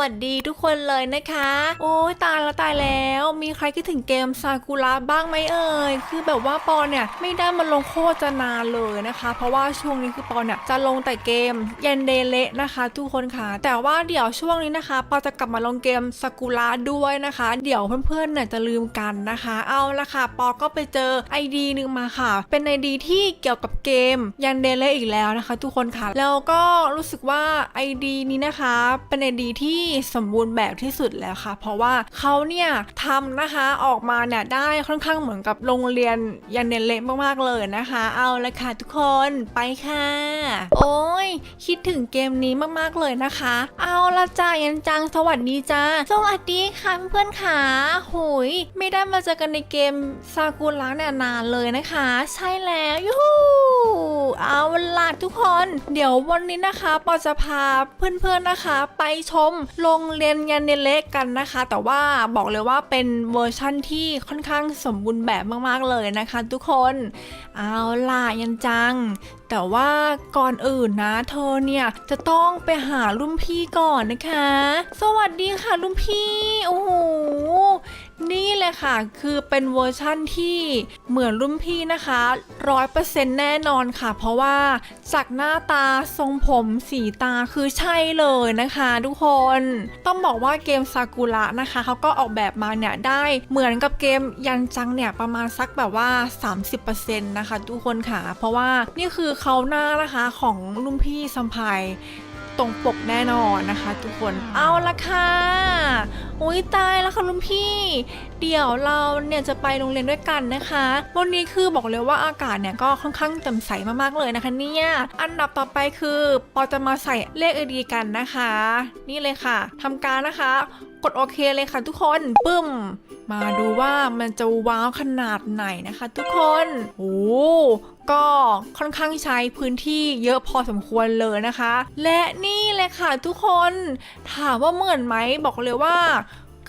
วัสดีทุกคนเลยนะคะ โอ้ยตายแล้วตายแล้ว มีใครคิดถึงเกมซากุระบ้างไหมเอ่ย คือแบบว่าปอนเนี่ยไม่ได้มาลงโคจะนานเลยนะคะ เพราะว่าช่วงนี้คือปอนเนี่ยจะลงแต่เกมเยันเดเละนะคะ ทุกคนค่ะ แต่ว่าเดี๋ยวช่วงนี้นะคะปอจะกลับมาลงเกมซากุระด้วยนะคะ เดี๋ยวเพื่อนๆเนี่ยจะลืมกันนะคะ เอาละค่ะ ปอก็ไปเจอไอดีหนึ่งมาค่ะ เป็นไอดีที่เกี่ยวกับเกมยันเดเละอีกแล้วนะคะ ทุกคนค่ะ แล้วก็รู้สึกว่าไอดีนี้นะคะ เป็นไอดีที่สมบูรณ์แบบที่สุดแล้วค่ะ เพราะว่าเขาเนี่ยทำนะคะออกมาเนี่ยได้ค่อนข้างเหมือนกับโรงเรียนยันเดเละมากๆเลยนะคะ เอาละค่ะทุกคนไปค่ะ โอ้ยคิดถึงเกมนี้มากๆเลยนะคะ เอาละจ้ายันจังสวัสดีจ้าสวัสดีค่ะเพื่อนๆค่ะหุยไม่ได้มาเจอกันในเกมซากุระเนี่ยนานเลยนะคะ ใช่แล้วยูฮูเอาละทุกคน เดี๋ยววันนี้นะคะปอจะพาเพื่อนๆนะคะ ไปชมโรงเรียนยันเนเล็กกันนะคะ แต่ว่าบอกเลยว่าเป็นเวอร์ชั่นที่ค่อนข้างสมบูรณ์แบบมากๆเลยนะคะ ทุกคน เอาล่ะยันจัง แต่ว่าก่อนอื่นนะ เธอเนี่ยจะต้องไปหารุ่นพี่ก่อนนะคะ สวัสดีค่ะรุ่นพี่โอ้โหนี่เลยค่ะ คือเป็นเวอร์ชั่นที่เหมือนรุ่นพี่นะคะร้อยเปอร์เซ็นต์แน่นอนค่ะ เพราะว่าจากหน้าตาทรงผมสีตาคือใช่เลยนะคะทุกคน ต้องบอกว่าเกมซากุระนะคะเขาก็ออกแบบมาเนี่ย ได้เหมือนกับเกมยันจังเนี่ย ประมาณสักแบบว่า 30%นะคะทุกคนค่ะ เพราะว่านี่คือเขาหน้านะคะของรุ่นพี่ซัมไพตรงปกแน่นอนนะคะ ทุกคนเอาละค่ะอุ้ยตายแล้วค่ะรุ่นพี่ เดี๋ยวเราเนี่ยจะไปโรงเรียนด้วยกันนะคะ วันนี้คือบอกเลยว่าอากาศเนี่ยก็ค่อนข้างแจ่มใสมากๆเลยนะคะเนี่ยอันดับต่อไปคือปอจะมาใส่เลขไอดีกันนะคะ นี่เลยค่ะทำการนะคะ กดโอเคเลยค่ะทุกคนปึ้ม มาดูว่ามันจะว้าวขนาดไหนนะคะ ทุกคนโอ้ก็ค่อนข้างใช้พื้นที่เยอะพอสมควรเลยนะคะ และนี่เลยค่ะทุกคนถามว่าเหมือนไหมบอกเลยว่า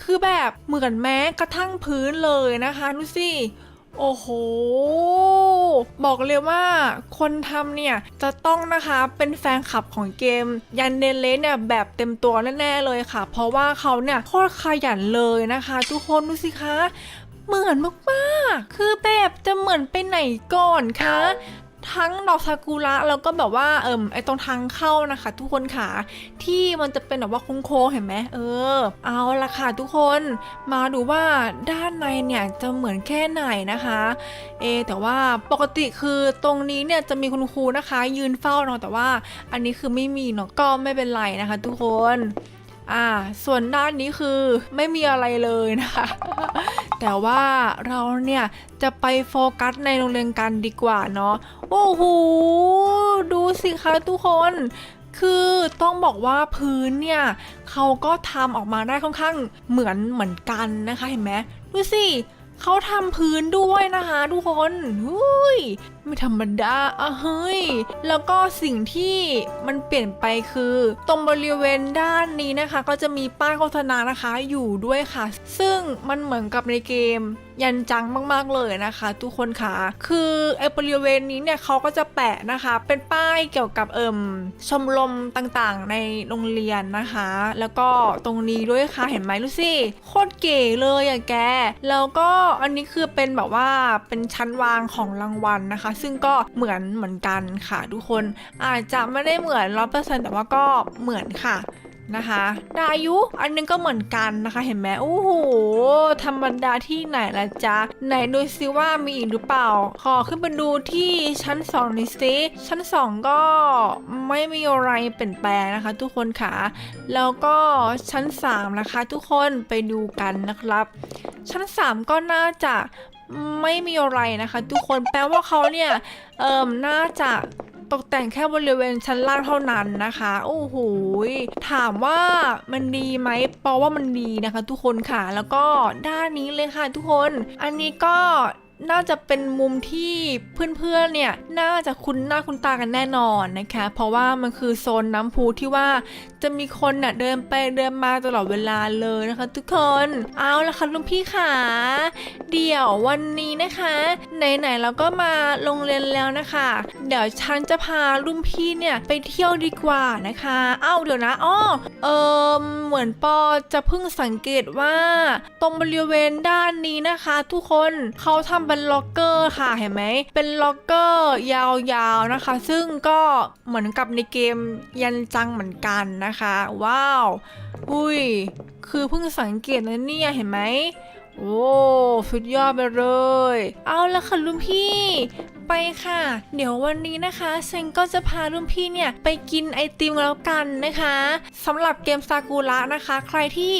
คือแบบเหมือนแม้กระทั่งพื้นเลยนะคะดูสิ โอ้โห บอกเลยว่าคนทำเนี่ย จะต้องนะคะเป็นแฟนคลับของเกม ยันเดเลเนี่ยแบบเต็มตัวแน่ๆเลยค่ะ เพราะว่าเขาเนี่ยโคตรขยันเลยนะคะ ทุกคนดูสิคะ เหมือนมากๆ คือแบบจะเหมือนไปไหนก่อนคะ ทั้งดอกซากุระแล้วก็แบบว่าเอิมไอตรงทางเข้านะคะ ทุกคนค่ะ ที่มันจะเป็นแบบว่าโค้งๆเห็นไหมเออ เอาละค่ะทุกคนมาดูว่าด้านในเนี่ยจะเหมือนแค่ไหนนะคะ เอ แต่ว่าปกติคือตรงนี้เนี่ยจะมีคุณครูนะคะ ยืนเฝ้าเนาะแต่ว่า อันนี้คือไม่มีเนาะก็ไม่เป็นไรนะคะ ทุกคนอ่า ส่วนด้านนี้คือไม่มีอะไรเลยนะคะ แต่ว่าเราเนี่ยจะไปโฟกัสในโรงเรียนกันดีกว่าเนาะโอ้โหดูสิคะทุกคนคือต้องบอกว่าพื้นเนี่ยเขาก็ทำออกมาได้ค่อนข้างเหมือนเหมือนกันนะคะเห็นไหมดูสิเขาทำพื้นด้วยนะคะทุกคนหุย ไม่ธรรมดาอะเฮ้ย แล้วก็สิ่งที่มันเปลี่ยนไปคือ ตรงบริเวณด้านนี้นะคะ ก็จะมีป้ายโฆษณานะคะอยู่ด้วยค่ะ ซึ่งมันเหมือนกับในเกมยันจังมาก ๆ เลยนะคะ ทุกคนค่ะ คือไอ้บริเวณนี้เนี่ยเขาก็จะแปะนะคะ เป็นป้ายเกี่ยวกับเอิ่มชมรมต่างๆ ในโรงเรียนนะคะ แล้วก็ตรงนี้ด้วยค่ะ เห็นไหมลูซี่โคตรเก๋เลยอะแก แล้วก็อันนี้คือเป็นแบบว่าเป็นชั้นวางของรางวัลนะคะซึ่งก็เหมือนเหมือนกันค่ะทุกคนอาจจะไม่ได้เหมือนร้อเปอร์เซ็นต์แต่ว่าก็เหมือนค่ะนะคะดายุอันนึงก็เหมือนกันนะคะเห็นไหมโอ้โหธรรมดาที่ไหนละจ๊ะ ไหนดูซิว่ามีอีกหรือเปล่า ขอขึ้นไปดูที่ชั้น2น่อยสิชั้น 2 ก็ไม่มีอะไรเปลี่ยนแปลงนะคะ ทุกคนค่ะ แล้วก็ชั้น 3 นะคะ ทุกคนไปดูกันนะครับ ชั้น 3 ก็น่าจะ ไม่มีอะไรนะคะ ทุกคนแปลว่าเขาเนี่ยเอิมน่าจะตกแต่งแค่บริเวณชั้นล่างเท่านั้นนะคะ โอ้โหถามว่ามันดีไหมปอว่ามันดีนะคะ ทุกคนค่ะ แล้วก็ด้านนี้เลยค่ะ ทุกคน อันนี้ก็ น่าจะเป็นมุมที่เพื่อนๆ เนี่ย น่าจะคุ้นหน้าคุ้นตากันแน่นอนนะคะ เพราะว่ามันคือโซนน้ำพุที่ว่าจะมีคนน่ะเดินไปเดินมาตลอดเวลาเลยนะคะ ทุกคน เอาละค่ะลุงพี่ขาเดี๋ยววันนี้นะคะไหนๆเราก็มาโรงเรียนแล้วนะคะ เดี๋ยวฉันจะพาลุงพี่เนี่ยไปเที่ยวดีกว่านะคะ เอ้าเดี๋ยวนะอ้อเออเหมือนปอจะเพิ่งสังเกตว่า ตรงบริเวณด้านนี้นะคะ ทุกคนเขาทำเป็นล็อกเกอร์ค่ะเห็นไหมเป็นล็อกเกอร์ยาวๆนะคะ ซึ่งก็เหมือนกับในเกมยันจังเหมือนกันนะคะ ว้าว อุ้ย คือเพิ่งสังเกตนะเนี่ยเห็นไหมโอ้ สุดยอดไปเลย เอาละค่ะลุงพี่ ไปค่ะ เดี๋ยววันนี้นะคะเซนก็จะพารุ่นพี่เนี่ยไปกินไอติมแล้วกันนะคะสำหรับเกมซากุระนะคะ ใครที่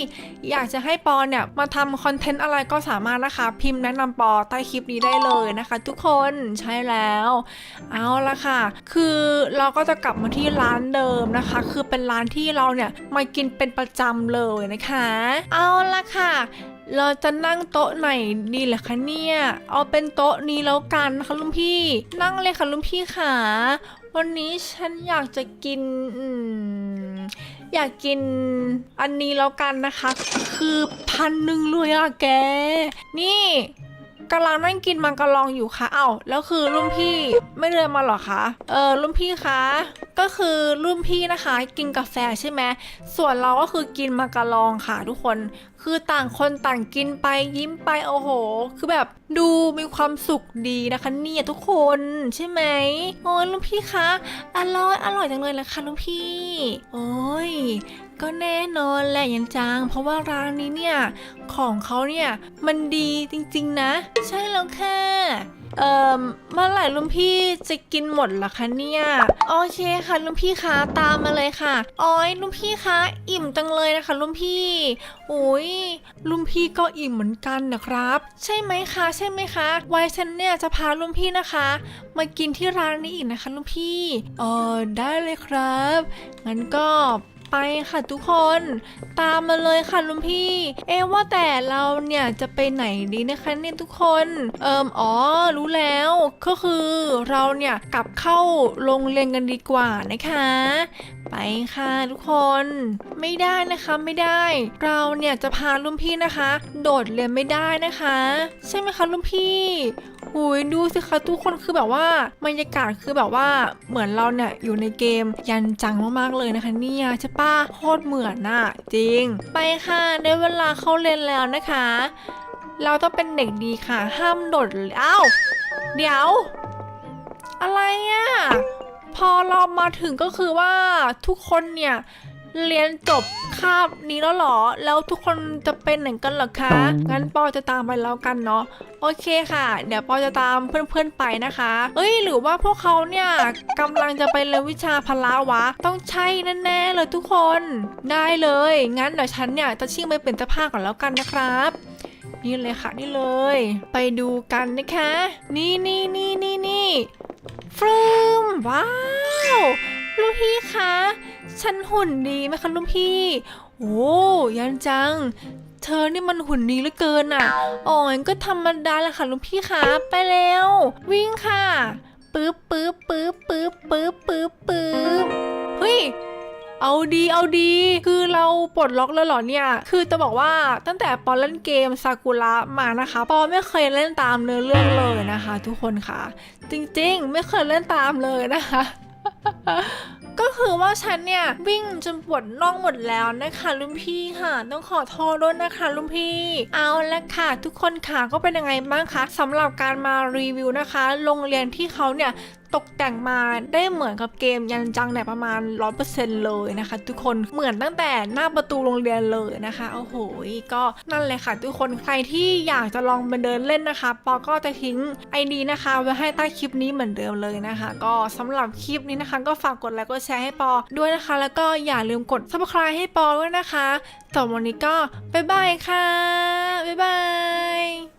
อยากจะให้ปอเนี่ยมาทำคอนเทนต์อะไรก็สามารถนะคะ พิมพ์แนะนำปอใต้คลิปนี้ได้เลยนะคะ ทุกคนใช่แล้ว เอาละค่ะ คือเราก็จะกลับมาที่ร้านเดิมนะคะ คือเป็นร้านที่เราเนี่ยมากินเป็นประจำเลยนะคะ เอาละค่ะ เราจะนั่งโต๊ะไหนดีเหรอคะเนี่ย เอาเป็นโต๊ะนี้แล้วกันนะคะลุงพี่ นั่งเลยค่ะลุงพี่ค่ะ วันนี้ฉันอยากจะกินอืมอยากกินอันนี้แล้วกันนะคะ คือพันหนึ่งเลยอะแก นี่ กำลังนั่งกินมังกรลองอยู่ค่ะ เอ้าแล้วคือรุ่นพี่ไม่เดินมาหรอคะ เออรุ่นพี่คะ ก็คือรุ่นพี่นะคะ กินกาแฟใช่ไหมส่วนเราก็คือกินมังกรลองค่ะทุกคน คือต่างคนต่างกินไปยิ้มไปโอ้โห คือแบบดูมีความสุขดีนะคะเนี่ยทุกคนใช่ไหมโอ้ยลุงพี่คะอร่อยอร่อยจังเลยละค่ะลุงพี่ โอ้ย ก็แน่นอนแหละยันจังเพราะว่าร้านนี้เนี่ย ของเขาเนี่ยมันดีจริงๆนะ ใช่แล้วค่ะ เอ่อเมื่อไหร่ลุงพี่จะกินหมดล่ะคะเนี่ย โอเคค่ะลุงพี่คะตามมาเลยค่ะอ้อยลุงพี่คะอิ่มจังเลยนะคะลุงพี่โอ้ยลุงพี่ก็อิ่มเหมือนกันนะครับ ใช่ไหมคะใช่ไหมคะ ไว้ฉันเนี่ยจะพาลุงพี่นะคะ มากินที่ร้านนี้อีกนะคะลุงพี่เออได้เลยครับงั้นก็ ไปค่ะทุกคน ตามมาเลยค่ะลุงพี่ เอว่าแต่เราเนี่ยจะไปไหนดีนะคะเนี่ยทุกคน เอิมอ๋อ รู้แล้วก็คือเราเนี่ยกลับเข้าโรงเรียนกันดีกว่านะคะ ไปค่ะทุกคน ไม่ได้นะคะไม่ได้ เราเนี่ยจะพาลุงพี่นะคะ โดดเรียนไม่ได้นะคะ ใช่ไหมคะลุงพี่ หุยดูสิคะทุกคนคือแบบว่าบรรยากาศคือแบบว่าเหมือนเราเนี่ยอยู่ในเกมยันจังมากๆเลยนะคะเนี่ยใช่ปะโคตรเหมือนน่ะจริง ไปค่ะได้เวลาเข้าเรียนแล้วนะคะ เราต้องเป็นเด็กดีค่ะ ห้ามโดดอ้าวเดี๋ยว อะไรอะพอเรามาถึงก็คือว่าทุกคนเนี่ย เรียนจบคาบนี้แล้วเหรอ แล้วทุกคนจะเป็นไหนกันเหรอคะ งั้นปอจะตามไปแล้วกันเนาะ โอเคค่ะ เดี๋ยวปอจะตามเพื่อนๆไปนะคะ เอ้ย หรือว่าพวกเขาเนี่ยกำลังจะไปเรียนวิชาพละวะ ต้องใช่แน่ๆเลยทุกคน ได้เลย งั้นเดี๋ยวฉันเนี่ยจะชิ่งไปเป็นเจ้าภาพก่อนแล้วกันนะครับนี่เลยค่ะนี่เลย ไปดูกันนะคะ นี่นี่นี่นี่นี่ฟรึมว้าว ลูกพี่คะ ฉันหุ่นดีไหมคะลูกพี่ โอ้ยันจัง เธอนี่มันหุ่นดีเหลือเกินอะอ๋องั้นก็ธรรมดาแหละค่ะลูกพี่คะไปแล้ว วิ่งค่ะปึ๊บปึ๊บปึ๊บปึ๊บปึ๊บปึ๊บปึ๊บเฮ้ยเอาดีเอาดี คือเราปลดล็อกแล้วเหรอเนี่ย คือจะบอกว่าตั้งแต่ปอเล่นเกมซากุระมานะคะ ปอไม่เคยเล่นตามเนื้อเรื่องเลยนะคะ ทุกคนค่ะ จริงๆ ไม่เคยเล่นตามเลยนะคะ ก็คือว่าฉันเนี่ยวิ่งจนปวดน่องหมดแล้วนะคะลุงพี่ค่ะ ต้องขอโทษด้วยนะคะลุงพี่ เอาละค่ะ ทุกคนค่ะก็เป็นยังไงบ้างคะสำหรับการมารีวิวนะคะ โรงเรียนที่เขาเนี่ย ตกแต่งมาได้เหมือนกับเกมยันจังเนี่ยประมาณ 100%เลยนะคะ ทุกคนเหมือนตั้งแต่หน้าประตูโรงเรียนเลยนะคะโอ้โหก็นั่นเลยค่ะ ทุกคนใครที่อยากจะลองไปเดินเล่นนะคะ ปอก็จะทิ้งไอดีนะคะไว้ให้ใต้คลิปนี้เหมือนเดิมเลยนะคะ ก็สำหรับคลิปนี้นะคะ ก็ฝากกดไลค์กดแชร์ให้ปอด้วยนะคะ แล้วก็อย่าลืมกด subscribe ให้ปอด้วยนะคะสำหรับวันนี้ก็บ๊ายบายค่ะบ๊ายบาย